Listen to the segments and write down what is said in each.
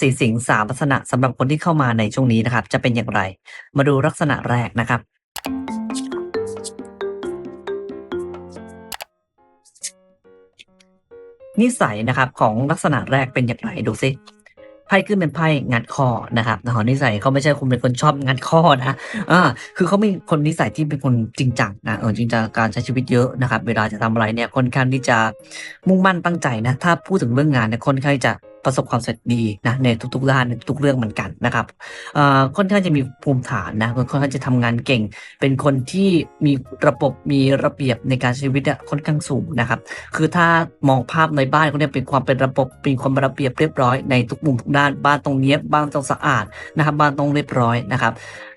สีสิงห์สามลักษณะสำหรับคนที่เข้ามาในช่วงนี้นะครับ จะเป็นอย่างไร มาดูลักษณะแรกนะครับ นิสัยนะครับของลักษณะแรกเป็นอย่างไรดูซิไพ่ขึ้นเป็นไพ่งัดคอนะครับนะฮะนิสัยเขาไม่ใช่คนเป็นคนชอบงัดข้อนะอ่าคือเขาเป็นคนนิสัยที่เป็นคนจริงจังนะเออจริงจังการใช้ชีวิตเยอะนะครับ เวลาจะทำอะไรเนี่ยค่อนข้างที่จะมุ่งมั่นตั้งใจนะ ถ้าพูดถึงเรื่องงานเนี่ยค่อนข้างจะ ประสบความสำเร็จดีนะในทุกๆด้านในทุกเรื่องเหมือนกันนะครับค่อนข้างจะมีภูมิฐานนะค่อนข้างจะทำงานเก่ง เป็นคนที่มีระบบมีระเบียบในการชีวิตอะค่อนข้างสูงนะครับ คือถ้ามองภาพในบ้านเขาเนี่ยเป็นความเป็นระบบเป็นความระเบียบเรียบร้อยในทุกมุมทุกด้านบ้านตรงเนี้ยบ้านต้องสะอาดนะครับบ้านต้องเรียบร้อยนะครับ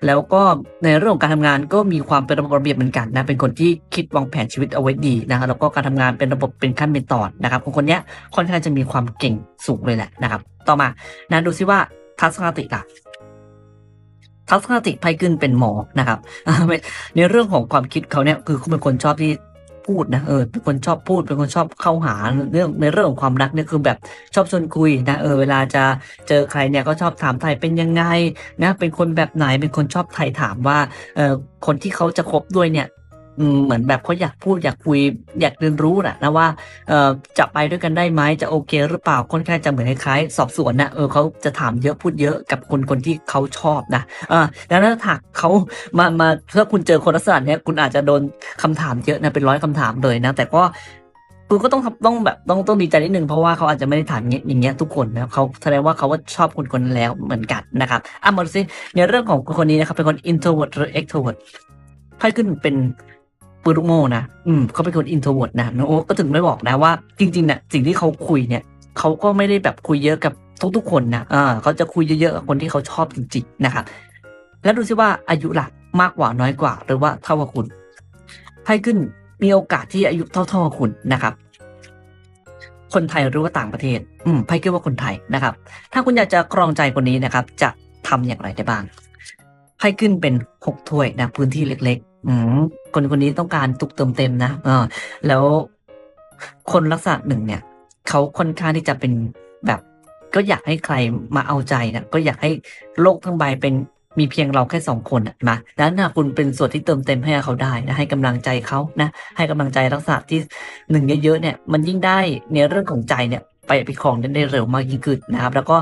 แล้วก็ในเรื่องของการทำงานก็มีความเป็นระบบระเบียบเหมือนกันนะเป็นคนที่คิดวางแผนชีวิตเอาไว้ดีนะครับแล้วก็การทำงานเป็นระบบเป็นขั้นเป็นตอนนะครับของคนเนี้ยค่อนข้างจะมีความเก่งสูงเลยแหละนะครับ ต่อมานะดูซิว่าทัศนคติล่ะทัศนคติไพ่ขึ้นเป็นหมอนะครับ ในเรื่องของความคิดเขาเนี่ยคือเขาเป็นคนชอบที่พูดนะเออเป็นคนชอบพูดเป็นคนชอบเข้าหาเรื่องในเรื่องของความรักเนี่ยคือแบบชอบชวนคุยนะเออเวลาจะเจอใครเนี่ยก็ชอบถามไทยเป็นยังไงนะเป็นคนแบบไหนเป็นคนชอบไทยถามว่าเออคนที่เขาจะคบด้วยเนี่ย เหมือนแบบเขาอยากพูดอยากคุยอยากเรียนรู้นะนะว่าจะไปด้วยกันได้ไหมจะโอเค หรือเปล่าค่อนข้างจะเหมือนคล้ายๆสอบสวนนะเออเขาจะถามเยอะพูดเยอะกับคนคนที่เขาชอบนะเออแล้วถ้าหากเขามามาถ้าคุณเจอคนลักษณะเนี้ยคุณอาจจะโดนคำถามเยอะนะเป็นร้อยคำถามเลยนะ แต่ก็คุณก็ต้องต้องแบบต้องต้องดีใจนิดนึงเพราะว่าเขาอาจจะไม่ได้ถามอย่างเงี้ยอย่างเงี้ยทุกคนนะเขาแสดงว่าเขาว่าชอบคนคนนั้นแล้วเหมือนกันนะครับอะมาดูสิในเรื่องของคนนี้นะครับเป็นคน introvert หรือ extrovert ไพ่ขึ้นเป็น ปืนลูกโม่นะอืมเขาเป็นคน introvert นะน้องโอ๊ตก็ถึงได้บอกนะว่า จริงๆเนี่ยสิ่งที่เขาคุยเนี่ยเขาก็ไม่ได้แบบคุยเยอะกับทุกๆคนนะอ่าเขาจะคุยเยอะๆกับคนที่เขาชอบจริงๆนะครับแล้วดูซิว่าอายุหล่ะมากกว่าน้อยกว่า หรือว่าเท่ากับคุณไพ่ขึ้นมีโอกาสที่อายุเท่าๆกับคุณนะครับ คนไทยหรือว่าต่างประเทศ อืมไพ่คิดว่าคนไทยนะครับ ถ้าคุณอยากจะครองใจคนนี้นะครับ จะทำอย่างไรได้บ้างไพ่ขึ้นเป็นหกถ้วยนะพื้นที่เล็ก อืมคนคนนี้ต้องการตุกเติมเต็มนะเออ แล้วคนลักษณะหนึ่งเนี่ยเขาค่อนข้างที่จะเป็นแบบ ก็อยากให้ใครมาเอาใจนะก็อยากให้โลกทั้งใบเป็นมีเพียงเราแค่สองคนนะดังนั้นนะคุณเป็นส่วนที่เติมเต็มให้เขาได้นะให้กำลังใจเขานะ ให้กำลังใจลักษณะที่หนึ่งเยอะๆเนี่ย มันยิ่งได้ในเรื่องของใจเนี่ย ไปไปครองได้เร็วมากยิ่งขึ้นนะครับ แล้วก็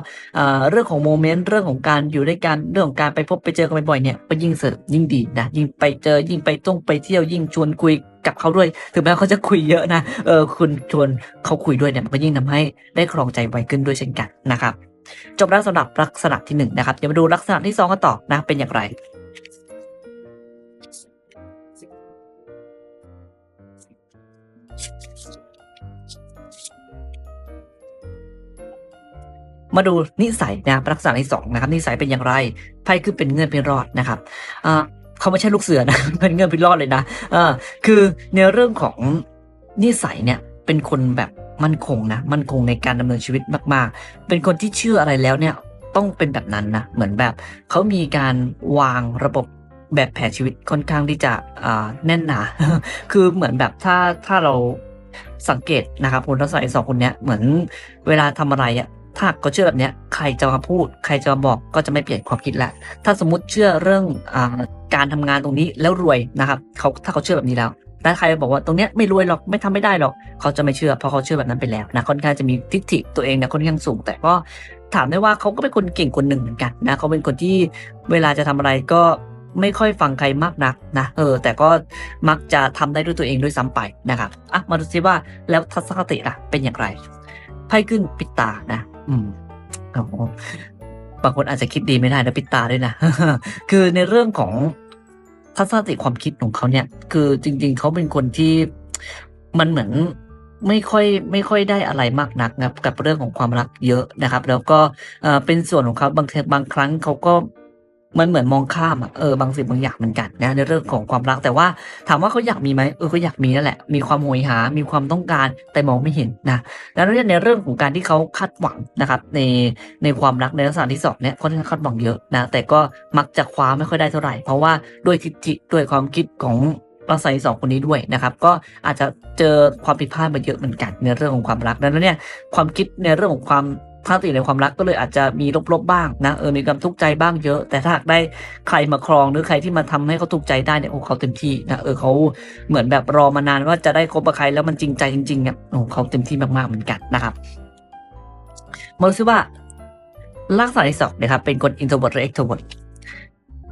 เรื่องของโมเมนต์เรื่องของการอยู่ด้วยกันเรื่องของการไปพบไปเจอกันบ่อยๆเนี่ยก็ยิ่งเสริมยิ่งดีนะยิ่งไปเจอยิ่งไปต้องไปเที่ยวยิ่งชวนคุยกับเขาด้วย ถึงแม้เขาจะคุยเยอะนะเออคุณชวนเขาคุยด้วยเนี่ยมันก็ยิ่งทำให้ได้ครองใจไวขึ้นด้วยเช่นกันนะครับจบแล้วสำหรับลักษณะที่หนึ่งนะครับเดี๋ยวมาดูลักษณะที่สองกันต่อนะเป็นอย่างไร มาดูนิสัยนะครับลักษณะที่สองนะครับนิสัยเป็นอย่างไรไพ่คือเป็นเงื่อนเป็นรอดนะครับเขาไม่ใช่ลูกเสือนะเป็นเงื่อนเป็นรอดเลยนะคือในเรื่องของนิสัยเนี่ยเป็นคนแบบมั่นคงนะมั่นคงในการดำเนินชีวิตมาก ๆ เป็นคนที่เชื่ออะไรแล้วเนี่ยต้องเป็นแบบนั้นนะเหมือนแบบเขามีการวางระบบแบบแผนชีวิตค่อนข้างที่จะแน่นหนา คือเหมือนแบบถ้าถ้าเราสังเกตนะครับคุทัศนัยสองคนเนี้ยเหมือนเวลาทำอะไรอะ ถ้าเขาเชื่อแบบเนี้ยใครจะมาพูด ใครจะมาบอกก็จะไม่เปลี่ยนความคิดละถ้าสมมติเชื่อเรื่องอการทำงานตรงนี้แล้วรวยนะครับเขาถ้าเขาเชื่อแบบนี้แล้วถ้าใครบอกว่าตรงเนี้ยไม่รวยหรอกไม่ทำไม่ได้หรอกเขาจะไม่เชื่อเพราะเขาเชื่อแบบนั้นไปแล้วนะค่อนข้างจะมีทิฏฐิตัวเองนี่ยค่อนข้างสูง แต่ก็ถามได้ว่าเขาก็เป็นคนเก่งคนหนึ่งเหมือนกันนะเขาเป็นคนที่เวลาจะทำอะไรก็ไม่ค่อยฟังใครมากนักนะเออแต่ก็มักจะทำได้ด้วยตัวเองด้วยซ้ำไปนะครับอะมาดูซิว่าแล้วทัศนคติล่ะเป็นอย่างไรไพ่ขึ้นปิดตานะ อืมอ้โหบางคนอาจจะคิดดีไม่ได้นะปิดตาด้วยนะ คือในเรื่องของทัศนคติความคิดของเขาเนี่ย คือจริง ๆ เขาเป็นคนที่มันเหมือนไม่ค่อยไม่ค่อยได้อะไรมากนักนะกับเรื่องของความรักเยอะนะครับ แล้วก็เอ่อเป็นส่วนของเขาบางทีบางครั้งเขาก็ มันเหมือนมองข้ามอะเออบางสิ่งบางอย่างเหมือนกันนะในเรื่องของความรักแต่ว่าถามว่าเขาอยากมีไหมเออก็อยากมีนั่นแหละ มีความโหยหา มีความต้องการแต่มองไม่เห็นนะดังนั้นในเรื่องของการที่เขาคาดหวังนะครับ ในในความรักในลักษณะที่สองเนี่ยค่อนข้าคาดหวังเยอะนะแต่ก็มักจะคว้าไม่ค่อยได้เท่าไหร่เพราะว่าด้วยทิฏฐิด้วยความคิดของลักษณะที่สองคนนี้ด้วยนะครับ ก็อาจจะเจอความผิดพลาดมาเยอะเหมือนกันในเรื่องของความรักดังนั้นเนี่ยความคิดในเรื่องของความ ถ้าติดในความรักก็เลยอาจจะมีลบๆบ้างนะเออมีความทุกข์ใจบ้างเยอะ แต่ถ้าหากได้ใครมาครองหรือใครที่มาทำให้เขาทุกข์ใจได้เนี่ยโอ้เขาเต็มที่นะเออเขาเหมือนแบบรอมานานว่าจะได้คบกับใครแล้วมันจริงใจจริงๆเนี่ยโอ้เขาเต็มที่มากๆเหมือนกันนะครับมาดูซิว่าลักษณะที่สองนะครับเป็นคน introvert หรือ extrovert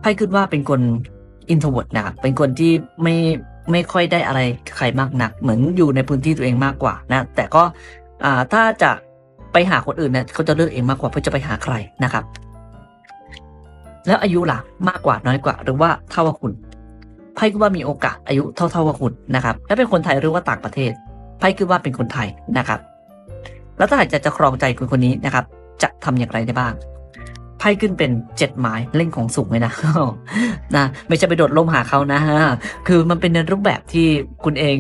ไพ่ขึ้นว่าเป็นคน introvert นะครับเป็นคนที่ไม่ไม่ค่อยได้อะไรใครมากนัก เหมือนอยู่ในพื้นที่ตัวเองมากกว่านะ แต่ก็อ่าถ้าจะ ไปหาคนอื่นเนี่ยเขาจะเลือกเองมากกว่าเพื่อจะไปหาใครนะครับ แล้วอายุล่ะมากกว่าน้อยกว่า หรือว่าเท่ากับคุณไพ่คือว่ามีโอกาสอายุเท่าเท่ากับคุณนะครับ และเป็นคนไทยหรือว่าต่างประเทศไพ่คือว่าเป็นคนไทยนะครับ แล้วถ้าหากจะจะครองใจคนคนนี้นะครับ จะทำอย่างไรได้บ้างไพ่ขึ้นเป็นเจ็ดไม้เล่นของสูงเลยนะนะ ไม่ใช่ไปโดดล่มหาเขานะฮะคือมันเป็นในรูปแบบที่คุณเอง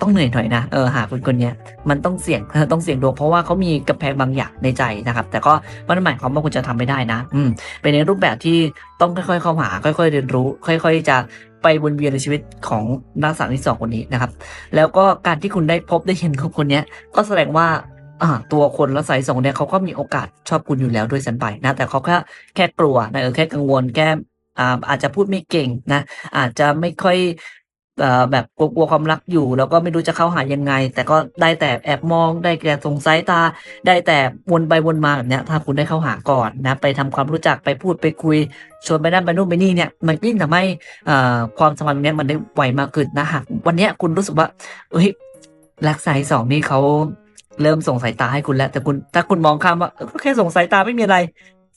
ต้องเหนื่อยหน่อยนะเออหาคนคนนี้มันต้องเสี่ยงต้องเสี่ยงดวงเพราะว่าเขามีกำแพงบางอย่างในใจนะครับ แต่ก็ไม่ได้หมายความว่าคุณจะทำไม่ได้นะ อืมเป็นในรูปแบบที่ต้องค่อยๆเข้าหา ค่อย ๆ เรียนรู้ ค่อย ๆ จะไปวนเวียนในชีวิตของนักศึกษาที่สองคนนี้นะครับ แล้วก็การที่คุณได้พบได้เห็นคนคนนี้ก็แสดงว่าตัวคนละสายสองเนี่ยเขาก็มีโอกาสชอบคุณอยู่แล้วด้วยสันไปนะ แต่เขาแค่แค่กลัวนะเออแค่กังวลแค่อาจจะพูดไม่เก่งนะ อาจจะไม่ค่อย แบบกลัวความรักอยู่ แล้วก็ไม่รู้จะเข้าหายังไง แต่ก็ได้แต่แอบมองได้แต่สงสัยตา ได้แต่วนไปวนมาแบบเนี้ยถ้าคุณได้เข้าหาก่อนนะไปทำความรู้จักไปพูดไปคุยชวนไปนั่นไปนู่นไปนี่เนี่ยมันยิ่งทำให้อ่าความสัมพันธ์เนี้ยมันได้ไวมากขึ้นนะหากวันเนี้ยคุณรู้สึกว่าเอ้ยรักสายสองนี่เขาเริ่มส่งสายตาให้คุณแล้ว แต่คุณถ้าคุณมองข้ามว่าก็แค่ส่งสายตาไม่มีอะไร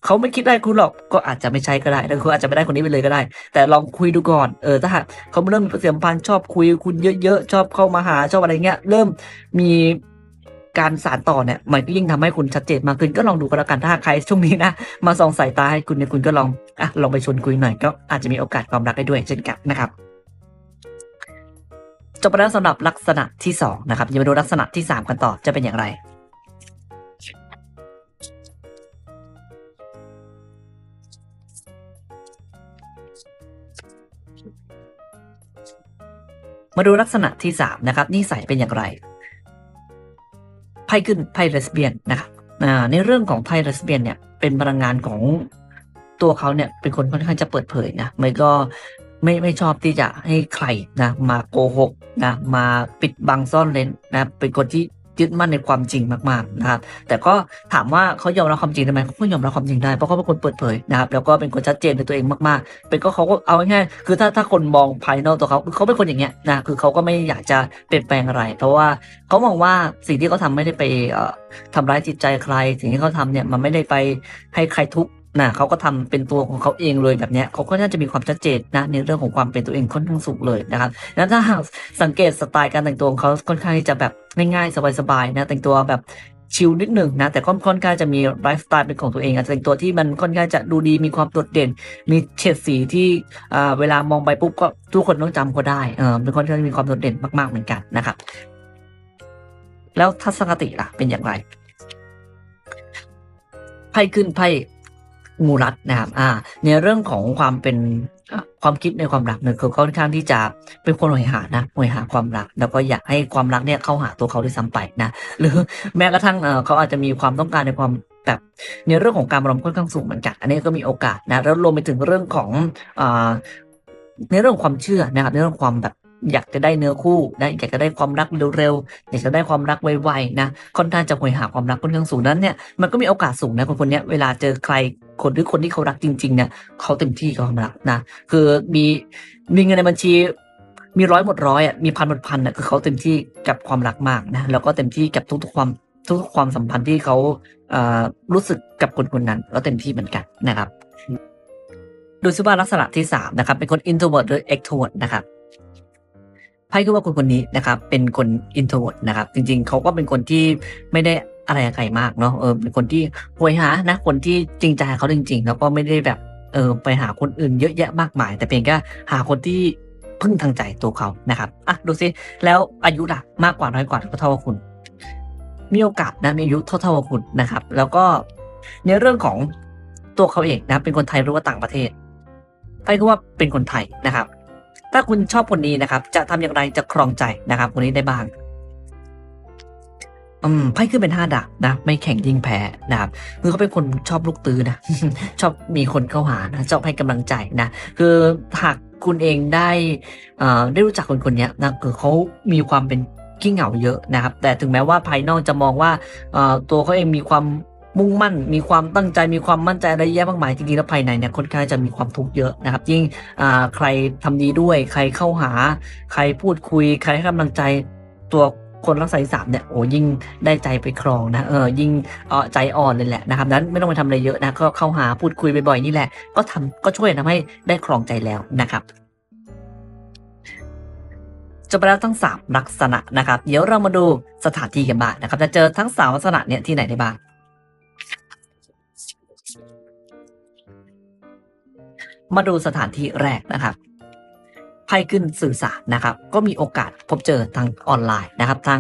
เขาไม่คิดได้คุณหรอกก็อาจจะไม่ใช่ก็ได้แล้วคุณอาจจะไม่ได้คนนี้ไปเลยก็ได้ แต่ลองคุยดูก่อนเออถ้าหากเขาเริ่มมีประสิทธิพันธ์ชอบคุยคุณเยอะๆชอบเข้ามาหาชอบอะไรเงี้ย เริ่มมีการสานต่อเนี่ยมันก็ยิ่งทำให้คุณชัดเจนมากขึ้นก็ลองดูก็แล้วกันถ้าใครช่วงนี้นะ มาส่องสายตาให้คุณเนี่ยคุณก็ลองอะลองไปชวนคุยหน่อยก็อาจจะมีโอกาสความรักได้ด้วยเช่นกันนะครับจบไปแล้วสำหรับลักษณะที่สองนะครับยังมาดูลักษณะที่สามกันต่อจะเป็นอย่างไร มาดูลักษณะที่สามนะครับ นิสัยเป็นอย่างไรไพ่ขึ้นไพ่เลสเบียนนะครับในเรื่องของไพ่เลสเบียนเนี่ยเป็นพลังงานของตัวเขาเนี่ยเป็นคนค่อนข้างจะเปิดเผยนะไม่ก็ไม่ไม่ชอบที่จะให้ใครนะมาโกหกนะมาปิดบังซ่อนเลนนะเป็นคนที่ ยึดมั่นในความจริงมากๆนะครับ แต่ก็ถามว่าเขายอมรับความจริงได้ไหมเขาก็ยอมรับความจริงได้เพราะเขาเป็นคนเปิดเผยนะครับแล้วก็เป็นคนชัดเจนในตัวเองมากๆ เป็นก็เขาก็เอาง่ายๆคือถ้าถ้าคนมองภายนอกตัวเขาเขาเป็นคนอย่างเงี้ยนะคือเขาก็ไม่อยากจะเปลี่ยนแปลงอะไร เพราะว่าเขามองว่าสิ่งที่เขาทำไม่ได้ไปเอ่อทำร้ายจิตใจใคร สิ่งที่เขาทำเนี่ยมันไม่ได้ไปให้ใครทุกข์ นะเขาก็ทำเป็นตัวของเขาเองเลยแบบเนี้ยเขาก็น่าจะมีความชัดเจนนะในเรื่องของความเป็นตัวเองค่อนข้างสูงเลยนะครับแล้วถ้าหากสังเกตสไตล์การแต่งตัวของเขาค่อนข้างที่จะแบบง่ายๆสบายๆนะแต่งตัวแบบชิลนิดหนึ่งนะแต่ก็ค่อนข้างจะมีไลฟ์สไตล์เป็นของตัวเองอาจจะแต่งตัวที่มันค่อนข้างจะดูดีมีความโดดเด่น มีเฉดสีที่อ่าเวลามองไปปุ๊บก็ทุกคนต้องจำก็ได้เออเป็นคนที่มีความโดดเด่นมากๆเหมือนกันนะครับ แล้วทัศนคติล่ะเป็นอย่างไรไพ่ขึ้นไพ่ งูรัดนะครับอ่า ในเรื่องของความเป็นความคิดในความรักเนี่ยเขาค่อนข้างที่จะเป็นคนหอยหานะหอยหาความรัก แล้วก็อยากให้ความรักเนี่ยเข้าหาตัวเขาด้วยซ้ำไปนะหรือแม้กระทั่งเขาอาจจะมีความต้องการในความแบบในเรื่องของการรมค่อนข้างสูงเหมือนกันอันนี้ก็มีโอกาสนะแล้วรวมไปถึงเรื่องของอในเรื่องความเชื่อนะครับในเรื่องความแบบ อยากจะได้เนื้อคู่นะอยากจะได้ความรักเร็วๆอยากจะได้ความรักไวๆนะค่อนข้างจะหอยหาความรักค่อนข้างสูงนั้นเนี่ยมันก็มีโอกาสสูงนะคนคนนี้เวลาเจอใครคนหรือคนที่เขารักจริงๆเนี่ยเขาเต็มที่กับความรักนะคือมีมีเงินในบัญชีมีร้อยหมดร้อยอะมีพันหมดพันอะคือเขาเต็มที่กับความรักมากนะแล้วก็เต็มที่กับทุกๆความทุกๆความสัมพันธ์ที่เขาเอ่อรู้สึกกับคนคนนั้นก็เต็มที่เหมือนกันนะครับ ดูซิว่าลักษณะที่สามนะครับเป็นคน introvert หรือ extrovert นะครับ ไพ่ก็ว่าคนคนนี้นะครับเป็นคน introvert นะครับจริงๆเขาก็เป็นคนที่ไม่ได้อะไรกับใครมากเนาะเออเป็นคนที่หวยหานะคนที่จริงใจเขาจริง ๆ แล้วก็ไม่ได้แบบเออไปหาคนอื่นเยอะแยะมากมาย แต่เพียงแค่หาคนที่พึ่งทางใจตัวเขานะครับอะดูซิแล้วอายุล่ะมากกว่าน้อยกว่าเท่ากับคุณ มีโอกาสนะมีอายุเท่าเท่ากับคุณนะครับ แล้วก็ในเรื่องของตัวเขาเองนะเป็นคนไทยหรือว่าต่างประเทศไพ่ก็ว่าเป็นคนไทยนะครับ ถ้าคุณชอบคนนี้นะครับ จะทำอย่างไรจะครองใจนะครับ คนนี้ได้บ้างอืมไพ่ขึ้นเป็นห้าดาบนะ ไม่แข่งยิ่งแพ้นะครับคือเขาเป็นคนชอบลูกตื้อนะชอบมีคนเข้าหานะชอบให้กำลังใจนะคือหากคุณเองได้อ่ได้รู้จักคนคนนี้นะคือเขามีความเป็นขี้เหงาเยอะนะครับ แต่ถึงแม้ว่าภายนอกจะมองว่าตัวเขาเองมีความ มุ่งมั่น มีความตั้งใจมีความมั่นใจอะไรเยอะแยะมากมายจริงๆแล้วภายในเนี่ยค่อนข้างจะมีความทุกข์เยอะนะครับยิ่งใครทำดีด้วย ใครเข้าหา ใครพูดคุย ใครให้กำลังใจตัวคนรักษาที่สามเนี่ยโอ้ยิ่งได้ใจไปครองนะเออยิ่งเออใจอ่อนเลยแหละนะครับนั้นไม่ต้องไปทำอะไรเยอะนะก็เข้าหาพูดคุยบ่อยๆนี่แหละ ก็ทำก็ช่วยทำให้ได้ครองใจแล้วนะครับจบไปแล้วทั้งสามลักษณะนะครับ เดี๋ยวเรามาดูสถานที่กันบ้างนะครับ จะเจอทั้งสามลักษณะเนี่ยที่ไหนได้บ้าง มาดูสถานที่แรกนะครับไพ่ขึ้นสื่อสารนะครับ ก็มีโอกาสพบเจอทางออนไลน์นะครับ ทาง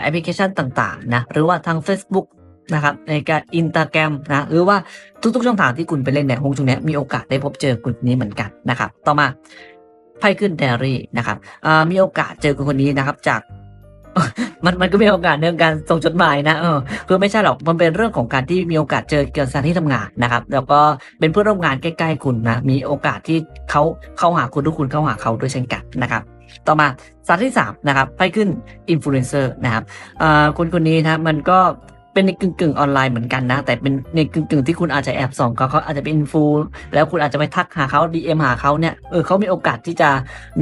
แอปพลิเคชันต่างๆนะหรือว่าทาง Facebook นะครับในการอินตาแกรมนะหรือว่าทุกๆช่องทางที่คุณไปเล่นในฮงช่วงนี้มีโอกาสได้พบเจอคนนี้เหมือนกันนะครับ ต่อมาไพ่ขึ้นไดอารี่นะครับมีโอกาสเจอคนคนนี้นะครับจาก มันมันก็มีโอกาสในการส่งจดหมายนะเออคือไม่ใช่หรอกมันเป็นเรื่องของการที่มีโอกาสเจอเกี่ยวกับสถานที่ทำงานนะครับ แล้วก็เป็นเพื่อนร่วมงานใกล้ๆคุณนะมีโอกาสที่เขาเข้าหาคุณทุกคุณเข้าหาเขาด้วยเช่นกันนะครับต่อมาสานที่สามนะครับไพ่ขึ้นอินฟลูเอนเซอร์นะครับคนคนนี้นะมันก็เป็นในกึ่งกึ่งๆออนไลน์เหมือนกันนะ แต่เป็นในกึ่งกึ่งๆที่คุณอาจจะแอบส่องเขาเขาอาจจะเป็นอินฟูแล้วคุณอาจจะไปทักหาเขา DM หาเขาเนี่ยเออเขามีโอกาสที่จะ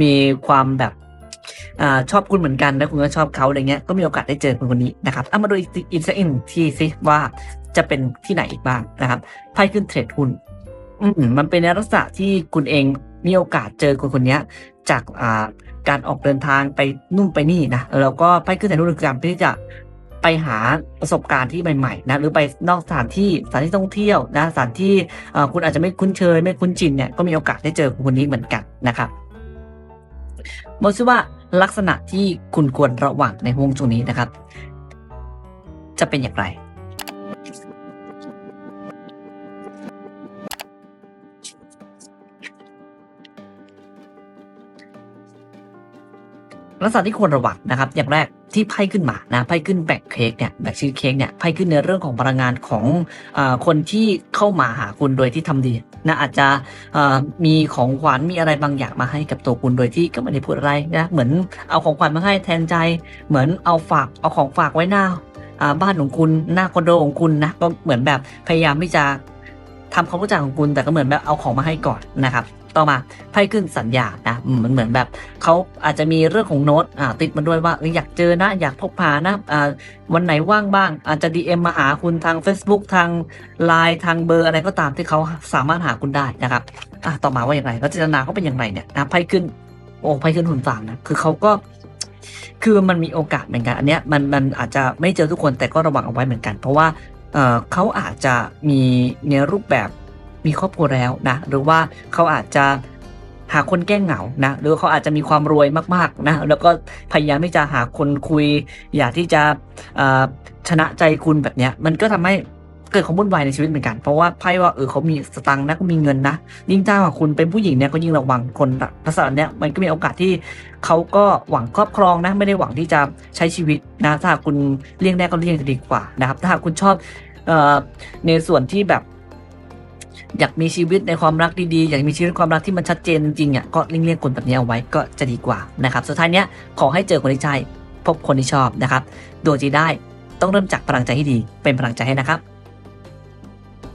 มีความแบบ อชอบคุณเหมือนกันแล้วคุณก็ชอบเขาอะไรเงี้ยก็มีโอกาสได้เจอคนคนนี้นะครับเอามาดูอีกอีกสักอีกหนึ่งที่สิว่าจะเป็นที่ไหนอีกบ้างนะครับไพ่ขึ้นเทรดหุ้นอืมมันเป็นในลักษณะที่คุณเองมีโอกาสเจอคนคนนี้จากอ่าการออกเดินทางไปนู่นไปนี่นะแล้วก็ไปขึ้นแต่นู่นคือการที่จะไปหาประสบการณ์ที่ใหม่ๆนะหรือไปนอกสถานที่สถานที่ท่องเที่ยวนะสถานที่คุณอาจจะไม่คุ้นเคยไม่คุ้นชินเนี่ยก็มีโอกาสได้เจอคนคนนี้เหมือนกันนะครับ มองซิว่าลักษณะที่คุณควรระวังในห่วงช่วงนี้นะครับ จะเป็นอย่างไร ลักษณะที่ควรระวังนะครับ อย่างแรก ที่ไพ่ขึ้นมานะไพ่ขึ้นแบกเค้กเนี่ยแบกชื่อเค้กเนี่ยไพ่ขึ้นในเรื่องของพลังงานของอาคนที่เข้ามาหาคุณโดยที่ทำดีนะอาจจะอ่ามีของขวัญมีอะไรบางอย่างมาให้กับตัวคุณโดยที่ก็ไม่ได้พูดอะไรนะเหมือนเอาของขวัญมาให้แทนใจ เหมือนเอาฝากเอาของฝากไว้หน้าอ่าบ้านของคุณหน้าคอนโดของคุณนะก็เหมือนแบบพยายามที่จะทำความรู้จักของคุณแต่ก็เหมือนแบบเอาของมาให้ก่อนนะครับ ต่อมาไพ่ขึ้นสัญญานะมันเหมือนแบบเขาอาจจะมีเรื่องของโน้ตอ่าติดมาด้วยว่าอยากเจอนะ อยากพบพานะอ่าวันไหนว่างบ้าง อาจจะ DM มาหาคุณทาง Facebook ทาง Line ทางเบอร์อะไรก็ตามที่เขาสามารถหาคุณได้นะครับอะต่อมาว่าอย่างไรแล้วเจตนาเขาเป็นอย่างไรเนี่ยนะไพ่ขึ้นโอ้ไพ่ขึ้นหุ่นฟางนะคือเขาก็คือมันมีโอกาสเหมือนกัน อันเนี้ยมันมันอาจจะไม่เจอทุกคนแต่ก็ระวังเอาไว้เหมือนกัน เพราะว่าเออเขาอาจจะมีในรูปแบบ มีครอบครัวแล้วนะหรือว่าเขาอาจจะหาคนแก้เหงานะหรือเขาอาจจะมีความรวยมากๆนะแล้วก็พยายามที่จะหาคนคุย อยากที่จะชนะใจคุณแบบเนี้ย มันก็ทำให้เกิดความวุ่นวายในชีวิตเหมือนกัน เพราะว่าไพ่ว่าเออเขามีสตังค์นะเขามีเงินนะ ยิ่งจ้างกว่าคุณเป็นผู้หญิงเนี่ยก็ยิ่งระวังคนลักษณะเนี้ยมันก็มีโอกาสที่เขาก็หวังครอบครองนะ ไม่ได้หวังที่จะใช้ชีวิตนะถ้าคุณเลี่ยงได้ก็เลี่ยงจะดีกว่านะครับ ถ้าคุณชอบออในส่วนที่แบบ อยากมีชีวิตในความรักดีๆ อยากมีชีวิตความรักที่มันชัดเจนจริงๆอะก็เลี่ยงๆคนแบบนี้เอาไว้ก็จะดีกว่านะครับสุดท้ายเนี้ยขอให้เจอคนที่ใช่พบคนที่ชอบนะครับดวงจีได้ต้องเริ่มจากพลังใจที่ดีเป็นพลังใจให้นะครับ